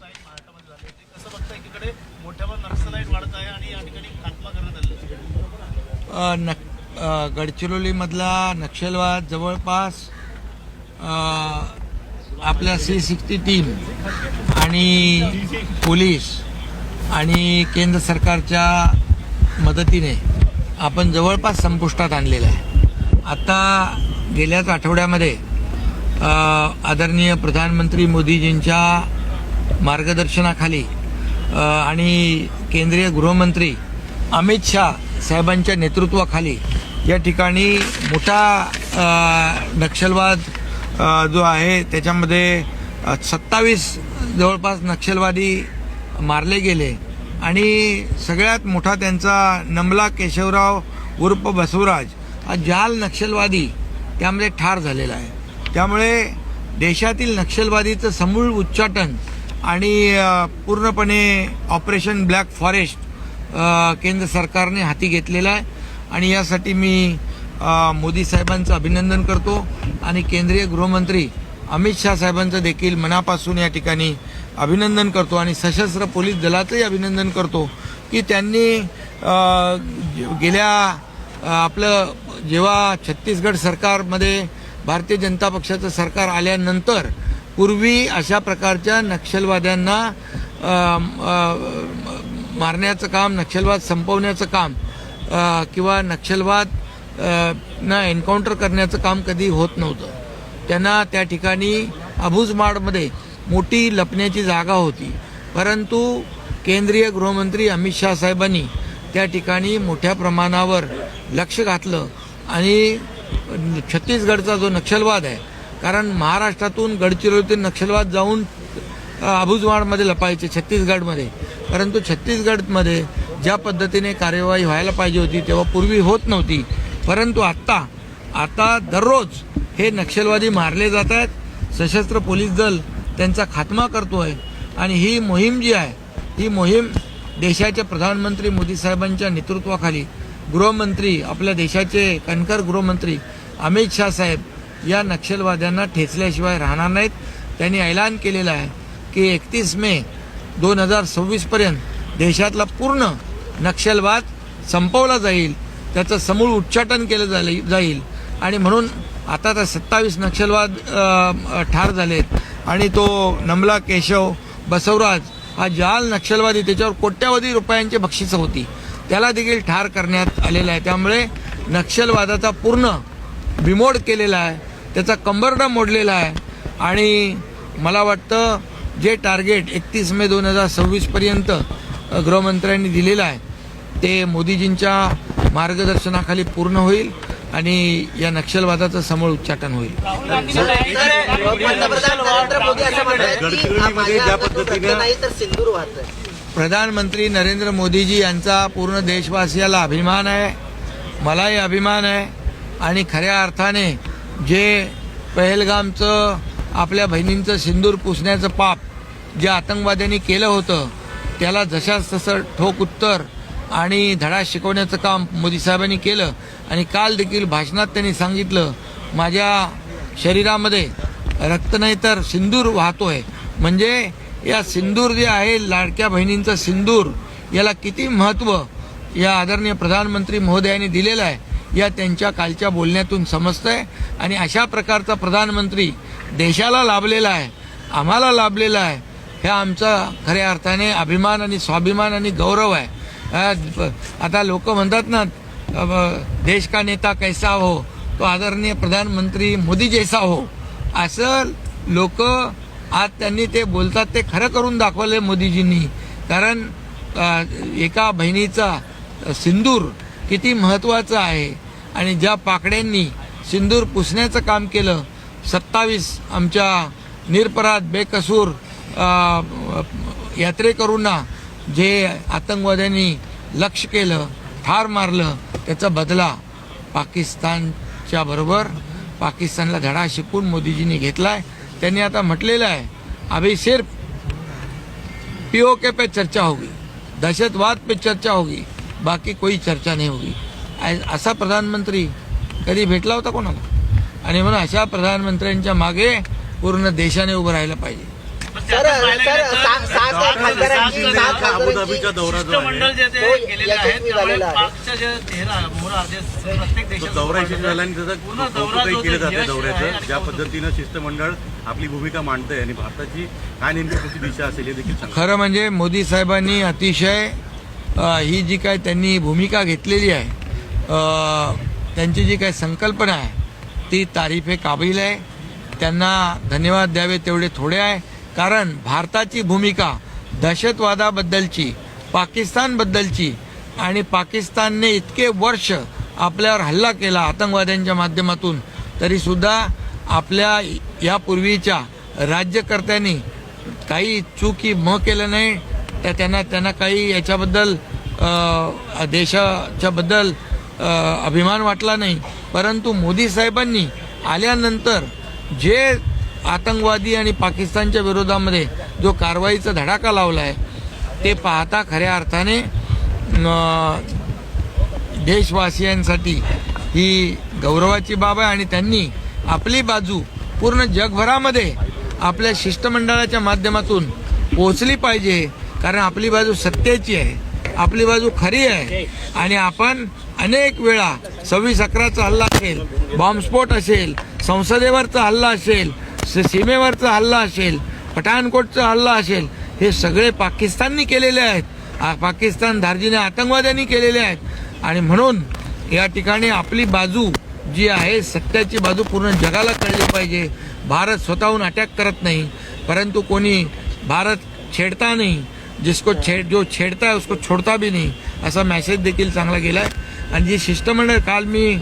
महाराष्ट्रात महाराष्ट्रामध्ये झाले. ते कसं बघता एकीकडे? मोठ्या प्रमाणात वाढत आहे आणि या ठिकाणी खात्मा करण्यात आलेला गडचिरोलीमधला नक्षलवाद जवळपास आपल्या सी सिक्स्टी टीम आणि पोलीस आणि केंद्र सरकारच्या मदतीने आपण जवळपास संपुष्टात आणलेलं आहे. आता गेल्याच आठवड्यामध्ये आदरणीय प्रधानमंत्री मोदीजींच्या मार्गदर्शनाखाली आणि केंद्रीय गृहमंत्री अमित शाह साहेबांच्या नेतृत्वाखाली या ठिकाणी मोठा नक्षलवाद जो आहे त्याच्यामध्ये सत्तावीस जवळपास नक्षलवादी मारले गेले. आणि सगळ्यात मोठा त्यांचा नमला केशवराव उर्फ बसवराज हा जाल नक्षलवादी त्यामध्ये ठार झालेला आहे. त्यामुळे देशातील नक्षलवादीचं समूळ उच्चाटन आणि पूर्णपणे ऑपरेशन ब्लॅक फॉरेस्ट केंद्र सरकारने हाती घेतलेला आहे. आणि यासाठी मी मोदी साहेबांचं अभिनंदन करतो. आणि केंद्रीय गृहमंत्री अमित शाह साहेबांचं देखील मनापासून या ठिकाणी अभिनंदन करतो. आणि सशस्त्र पोलीस दलाचंही अभिनंदन करतो की त्यांनी गेल्या आपलं जेव्हा छत्तीसगड सरकारमध्ये भारतीय जनता पक्षाचं सरकार आल्यानंतर पूर्वी अशा प्रकारच्या नक्षलवाद्यांना मारण्याचं काम नक्षलवाद संपवण्याचं काम किंवा नक्षलवाद ना एन्काउंटर करण्याचं काम कधी होत नव्हतं. त्यांना त्या ठिकाणी अबुजमाडमध्ये मोठी लपण्याची जागा होती. परंतु केंद्रीय गृहमंत्री अमित शाह साहेबांनी त्या ठिकाणी मोठ्या प्रमाणावर लक्ष घातलं आणि छत्तीसगडचा जो नक्षलवाद आहे कारण महाराष्ट्रातून गडचिरोलीतून नक्षलवाद जाऊन अबुजवाडमध्ये लपायचे छत्तीसगडमध्ये. परंतु छत्तीसगडमध्ये ज्या पद्धतीने कार्यवाही व्हायला पाहिजे होती तेव्हा पूर्वी होत नव्हती. परंतु आत्ता आता दररोज हे नक्षलवादी मारले जात आहेत. सशस्त्र पोलीस दल त्यांचा खात्मा करतो आहे आणि ही मोहीम जी आहे ही मोहीम देशाच्या प्रधानमंत्री मोदी साहेबांच्या नेतृत्वाखाली गृहमंत्री आपल्या देशाचे कणकर गृहमंत्री अमित शाह साहेब या नक्षलवाद्यांना ठेचल्याशिवाय राहणार नाहीत. त्यांनी ऐलान केलेलं आहे की एकतीस मे दोन हजार सव्वीसपर्यंत देशातला पूर्ण नक्षलवाद संपवला जाईल. त्याचं समूळ उच्चाटन केलं जाईल जाईल. आणि म्हणून आता तर सत्तावीस नक्षलवाद ठार झालेत. आणि तो नमला केशव बसवराज हा जाल नक्षलवादी त्याच्यावर कोट्यावधी रुपयांची बक्षिसं होती. त्याला देखील ठार करण्यात आलेला आहे. त्यामुळे नक्षलवादाचा पूर्ण बिमोड केलेला आहे. त्याचा कंबरडा मोडलेला आहे. आणि मला वाटतं जे टार्गेट एकतीस मे दोन हजार सव्वीसपर्यंत गृहमंत्र्यांनी दिलेलं आहे ते मोदीजींच्या मार्गदर्शनाखाली पूर्ण होईल आणि या नक्षलवादाचं समूळ उच्चाटन होईल. प्रधानमंत्री नरेंद्र मोदीजी यांचा पूर्ण देशवासियाला अभिमान आहे मलाही अभिमान आहे आणि खऱ्या अर्थाने जे पहलगामचं आपल्या बहिणींचं सिंदूर पुसण्याचं पाप जे आतंकवाद्यांनी केलं होतं त्याला जशाच तसं ठोक उत्तर आणि धडा शिकवण्याचं काम मोदी साहेबांनी केलं. आणि काल देखील भाषणात त्यांनी सांगितलं माझ्या शरीरामध्ये रक्त नाही तर सिंदूर वाहतोय. म्हणजे या सिंदूर जे आहे लाडक्या बहिणींचं सिंदूर याला किती महत्त्व या आदरणीय प्रधानमंत्री महोदयांनी दिलेलं आहे. या त्यांच्या कालच्या बोलण्यातून समजतं आहे आणि अशा प्रकारचा प्रधानमंत्री देशाला लाभलेला आहे आम्हाला लाभलेला आहे हे आमचा खऱ्या अर्थाने अभिमान आणि स्वाभिमान आणि गौरव आहे. आता लोक म्हणतात ना देश का नेता कैसा हो तो आदरणीय प्रधानमंत्री मोदी जैसा हो. असं लोक आज त्यांनी ते बोलतात ते खरं करून दाखवले मोदीजींनी. कारण एका बहिणीचा सिंदूर किती महत्त्वाचं आहे. आणि ज्या पाकड्यांनी सिंदूर पुसण्याचं काम केलं सत्तावीस आमच्या निरपराध बेकसूर यात्रेकरूंना जे आतंकवाद्यांनी लक्ष केलं ठार मारलं त्याचा बदला पाकिस्तानच्या बरोबर पाकिस्तानला धडा शिकून मोदीजींनी घेतलाय. त्यांनी आता म्हटलेलं आहे अभि सिर्फ पीओके पे चर्चा होगी दहशतवाद पे चर्चा होगी बाकी कोई चर्चा नहीं होगी. असा प्रधानमंत्री कधी भेटला होता कोणाला आणि म्हणून अशा प्रधानमंत्र्यांच्या मागे पूर्ण देशाने उभं राहिलं पाहिजे सर सर सा- सात खासदारांची सात अबुधाबीचा खासदारांची दौरा जो शिष्टमंडळ आहे जे ते तो गेलेले आहेत यशस्वी त्यामुळे झालेला आहे. पाकच्या जे चेहरा मोहरा जे प्रत्येक तो देशात दौरा यशस्वी झाला आणि त्याचं पूर्ण दौरा कौतुकही जो केलं जाते आहे दौऱ्याचं आणि ज्या कौतुक. पद्धतीनं शिष्टमंडळ आपली भूमिका मांडतंय आणि भारताची काय नेमकी दिशा असेल हे देखील सांगा खरं म्हणजे मोदी साहेबांनी अतिशय अ, ही जी काय त्यांनी भूमिका घेतलेली आहे त्यांची जी काय संकल्पना आहे ती तारीफे काबिल आहे. त्यांना धन्यवाद द्यावे तेवढे थोडे आहे. कारण भारताची भूमिका दहशतवादाबद्दलची पाकिस्तानबद्दलची आणि पाकिस्तानने इतके वर्ष आपल्यावर हल्ला केला आतंकवाद्यांच्या माध्यमातून तरीसुद्धा आपल्या यापूर्वीच्या राज्यकर्त्यांनी काही चूकी म केलं नाही. तर त्यांना त्यांना काही याच्याबद्दल देशाच्याबद्दल अभिमान वाटला नाही. परंतु मोदी साहेबांनी आल्यानंतर जे आतंकवादी आणि पाकिस्तानच्या विरोधामध्ये जो कारवाईचा धडाका लावला आहे ते पाहता खऱ्या अर्थाने देशवासियांसाठी ही गौरवाची बाब आहे आणि त्यांनी आपली बाजू पूर्ण जगभरामध्ये आपल्या शिष्टमंडळाच्या माध्यमातून पोहोचली पाहिजे कारण आपली बाजू सत्याची आहे. आपली बाजू खरी आहे. आणि आपण अनेक वेळा सव्वीस अकराचा हल्ला असेल बॉम्बस्फोट असेल संसदेवरचा हल्ला असेल स- सीमेवरचा हल्ला असेल पठाणकोटचा हल्ला असेल हे सगळे पाकिस्ताननी केलेले आहेत. पाकिस्तान धार्जिने आतंकवाद्यांनी केलेले आहेत. आणि म्हणून या ठिकाणी आपली बाजू जी आहे सत्याची बाजू पूर्ण जगाला कळली पाहिजे. भारत स्वतःहून अटॅक करत नाही. परंतु कोणी भारत छेडता नाही. जिसको छेड जो छेडता है उसको छोड़ता भी नहीं। असा मेसेज देखील चांगला गेला आहे आणि जी शिष्टमंडळ काल मी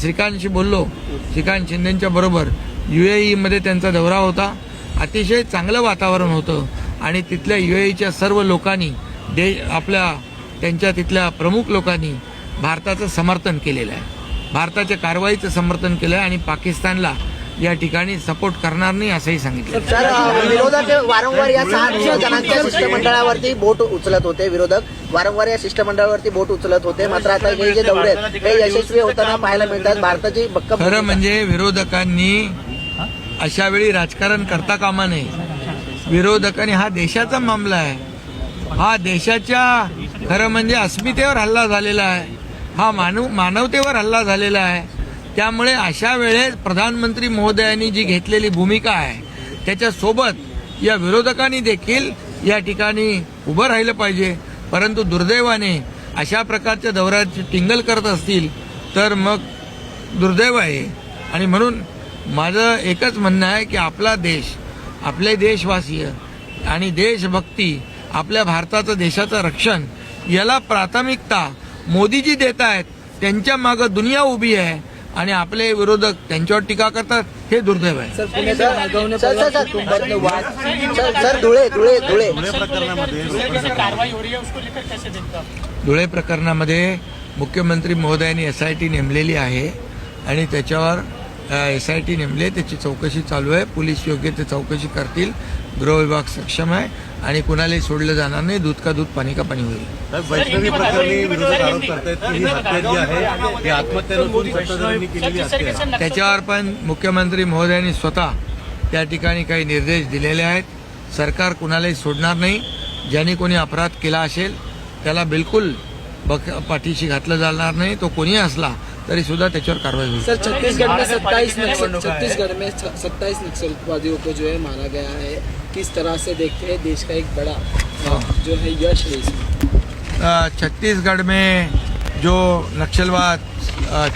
श्रीकांतशी बोललो श्रीकांत शिंदेंच्या बरोबर यू ए ईमध्ये त्यांचा दौरा होता. अतिशय चांगलं वातावरण होतं. आणि तिथल्या यू एच्या सर्व लोकांनी दे आपल्या त्यांच्या तिथल्या प्रमुख लोकांनी भारताचं समर्थन केलेलं आहे. भारताच्या कारवाईचं समर्थन केलं आहे आणि पाकिस्तानला या ठिकाणी सपोर्ट करणार नाही असंही सांगितलं. सर विरोधक वारंवार या सहा जणांच्या शिष्टमंडळावरती बोट उचलत होते विरोधक. वारंवार या शिष्टमंडळावरती बोट उचलत होते मात्र आता हे जे दौरे आहेत हे यशस्वी होताना पाहायला मिळतात. भारताची भक्कम खरं. म्हणजे विरोधकांनी अशा वेळी राजकारण करता कामा नये. विरोधकांनी हा देशाचा मामला आहे. हा देशाच्या खरं म्हणजे अस्मितेवर हल्ला झालेला आहे. हा मानव मानवतेवर हल्ला झालेला आहे. त्यामुळे अशा वेळेस प्रधानमंत्री महोदयांनी जी घेतलेली भूमिका आहे त्याच्यासोबत या विरोधकांनी देखील या ठिकाणी उभं राहिलं पाहिजे. परंतु दुर्दैवाने अशा प्रकारच्या दौऱ्याची टिंगल करत असतील तर मग दुर्दैव आहे. आणि म्हणून माझं एकच म्हणणं आहे की आपला देश आपले देशवासीय आणि देशभक्ती आपल्या भारताचं देशाचं रक्षण याला प्राथमिकता मोदीजी देत आहेत. त्यांच्या मागं दुनिया उभी आहे. आणि आपले विरोधक त्यांच्यावर टीका करतात हे दुर्दैव आहे. धुळे प्रकरणामध्ये कारवाई हो रही है उसको लेकर कैसे देखते आप धुळे प्रकरणामध्ये मुख्यमंत्री महोदयांनी एस आय टी नेमलेली आहे आणि त्याच्यावर एस आय टी नेमले त्याची चौकशी चालू आहे. पोलीस योग्य ते चौकशी करतील. गृह विभाग सक्षम आहे. आणि कुणालाही सोडलं जाणार नाही दूध का दूध पाणी का पाणी होईल. वैष्णवी प्रकरणी विरोधक आरोप करतायत की ही हत्या जी आहे ही आत्महत्या नसून सत्ताधाऱ्यांनी केलेली हत्या. आहे त्याच्यावर पण मुख्यमंत्री महोदयांनी स्वतः त्या ठिकाणी काही निर्देश दिलेले आहेत. सरकार कुणालाही सोडणार नाही. ज्यांनी कोणी अपराध केला असेल त्याला बिलकुल बक पाठीशी घातलं जाणार नाही. तो कोणी असला तरी सुद्धा त्याच्यावर कारवाई होईल. सर छत्तीसगढ़ में सत्ताईस नक्सल छत्तीसगढ़ में सत्ताईस नक्सलवादियों को जो है मारा गया है. किस तरह से देखते हैं देश का एक बड़ा जो है यश है इसमें। छत्तीसगढ़ में जो नक्सलवाद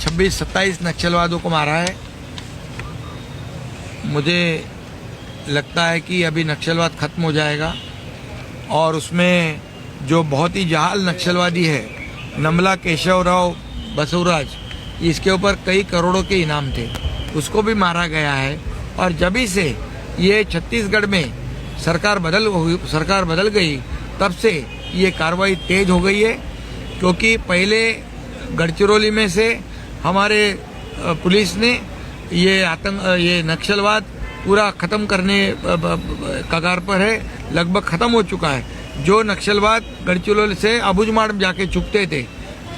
छब्बीस सत्ताईस नक्सलवादों को मारा है मुझे लगता है कि अभी नक्सलवाद खत्म हो जाएगा। और उसमें जो बहुत ही जहाल नक्सलवादी है नमला केशव राव बसवराज इसके ऊपर कई करोड़ों के इनाम थे। उसको भी मारा गया है। और जभी से ये छत्तीसगढ़ में सरकार बदल हुई, सरकार बदल गई, तब से ये कार्रवाई तेज हो गई है, क्योंकि पहले गढ़चिरौली में से हमारे पुलिस ने ये आतंक ये नक्सलवाद पूरा खत्म करने कगार पर है, लगभग खत्म हो चुका है। जो नक्सलवाद गढ़चिरौली से अबुजमाड़ जाके चुकते थे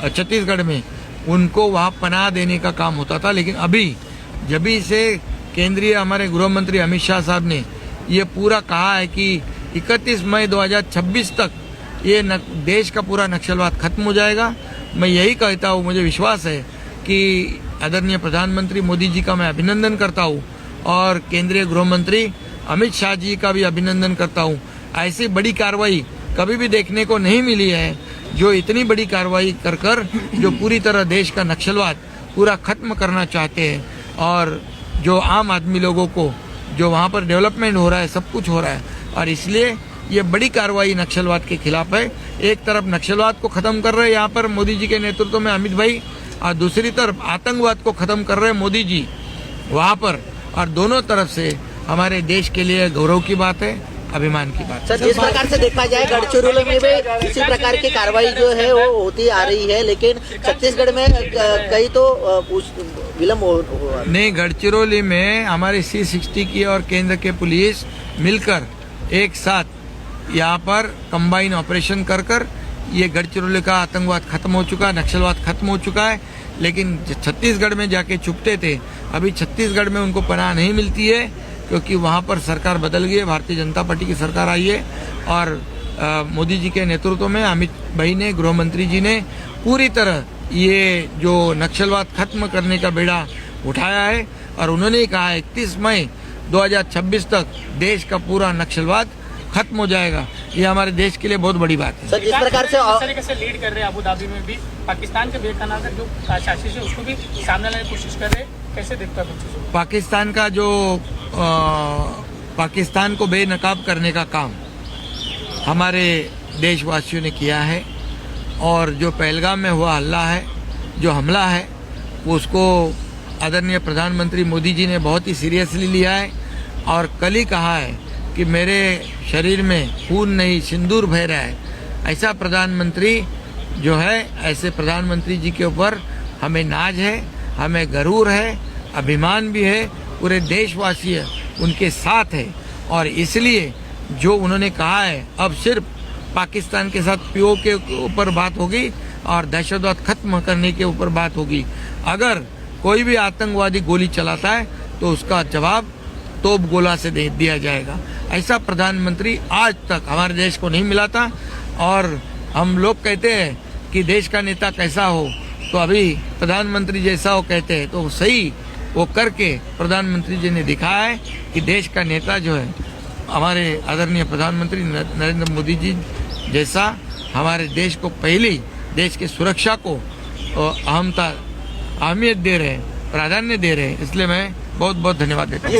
छत्तीसगढ़ में उनको वहाँ पनाह देने का काम होता था। लेकिन अभी जभी से केंद्रीय हमारे गृह मंत्री अमित शाह साहब ने ये पूरा कहा है कि 31 मई 2026 तक ये देश का पूरा नक्सलवाद खत्म हो जाएगा। मैं यही कहता हूँ, मुझे विश्वास है कि आदरणीय प्रधानमंत्री मोदी जी का मैं अभिनंदन करता हूँ और केंद्रीय गृह मंत्री अमित शाह जी का भी अभिनंदन करता हूँ। ऐसी बड़ी कार्रवाई कभी भी देखने को नहीं मिली है। जो इतनी बड़ी कार्रवाई कर कर जो पूरी तरह देश का नक्सलवाद पूरा खत्म करना चाहते हैं और जो आम आदमी लोगों को जो वहाँ पर डेवलपमेंट हो रहा है, सब कुछ हो रहा है और इसलिए ये बड़ी कार्रवाई नक्सलवाद के खिलाफ है। एक तरफ़ नक्सलवाद को खत्म कर रहे हैं यहाँ पर मोदी जी के नेतृत्व में अमित भाई और दूसरी तरफ़ आतंकवाद को खत्म कर रहे हैं मोदी जी वहाँ पर। और दोनों तरफ़ से हमारे देश के लिए गौरव की बात है। अभिमान की बात। सर जिस प्रकार से देखा जाए गढ़चिरोली में भी इसी प्रकार की कार्रवाई जो है वो होती आ रही है लेकिन छत्तीसगढ़ में कई तो विलम्ब हो नहीं गढ़चिरौली में हमारे सी सिक्सटी की और केंद्र के पुलिस मिलकर एक साथ यहाँ पर कंबाइन ऑपरेशन कर कर ये गढ़चिरौली का आतंकवाद खत्म हो चुका है नक्सलवाद खत्म हो चुका है लेकिन छत्तीसगढ़ में जाके छुपते थे अभी छत्तीसगढ़ में उनको पनाह नहीं मिलती है। क्योंकि वहाँ पर सरकार बदल गई है भारतीय जनता पार्टी की सरकार आई है और मोदी जी के नेतृत्व में अमित भाई ने गृह मंत्री जी ने पूरी तरह ये जो नक्सलवाद खत्म करने का बेड़ा उठाया है और उन्होंने ही कहा इकतीस मई 2026 तक देश का पूरा नक्सलवाद खत्म हो जाएगा। ये हमारे देश के लिए बहुत बड़ी बात है। सर जिस प्रकार से तरीके से लीड कर रहे हैं अबू धाबी में भी। पाकिस्तान के बेखाना जो शासित है उसको भी सामने लाने की कोशिश कर रहे हैं। कैसे देखते हैं? पाकिस्तान का जो अ, पाकिस्तान को बेनकाब करने का काम हमारे देशवासियों ने किया है और जो पहलगाम में हुआ हल्ला है जो हमला है उसको आदरणीय प्रधानमंत्री मोदी जी ने बहुत ही सीरियसली लिया है और कल ही कहा है कि मेरे शरीर में खून नहीं सिंदूर बह रहा है ऐसा प्रधानमंत्री जो है ऐसे प्रधानमंत्री जी के ऊपर हमें नाज है हमें गरूर है, अभिमान भी है, पूरे देशवासी है, उनके साथ है। और इसलिए जो उन्होंने कहा है, अब सिर्फ़ पाकिस्तान के साथ पीओ के ऊपर बात होगी और दहशतवाद खत्म करने के ऊपर बात होगी। अगर कोई भी आतंकवादी गोली चलाता है तो उसका जवाब तोप गोला से दे, दिया जाएगा। ऐसा प्रधानमंत्री आज तक हमारे देश को नहीं मिला था। और हम लोग कहते हैं कि देश का नेता कैसा हो तो अभी प्रधानमंत्री जैसा वो कहते हैं तो सही वो करके प्रधानमंत्री जी ने दिखाया है कि देश का नेता जो है, हमारे आदरणीय प्रधानमंत्री नरेंद्र मोदी जी जैसा हमारे देश को पहली देश की सुरक्षा को अहमता, अहमियत दे रहे हैं, प्राधान्य दे रहे हैं, इसलिए मैं बहुत बहुत धन्यवाद देता हूँ।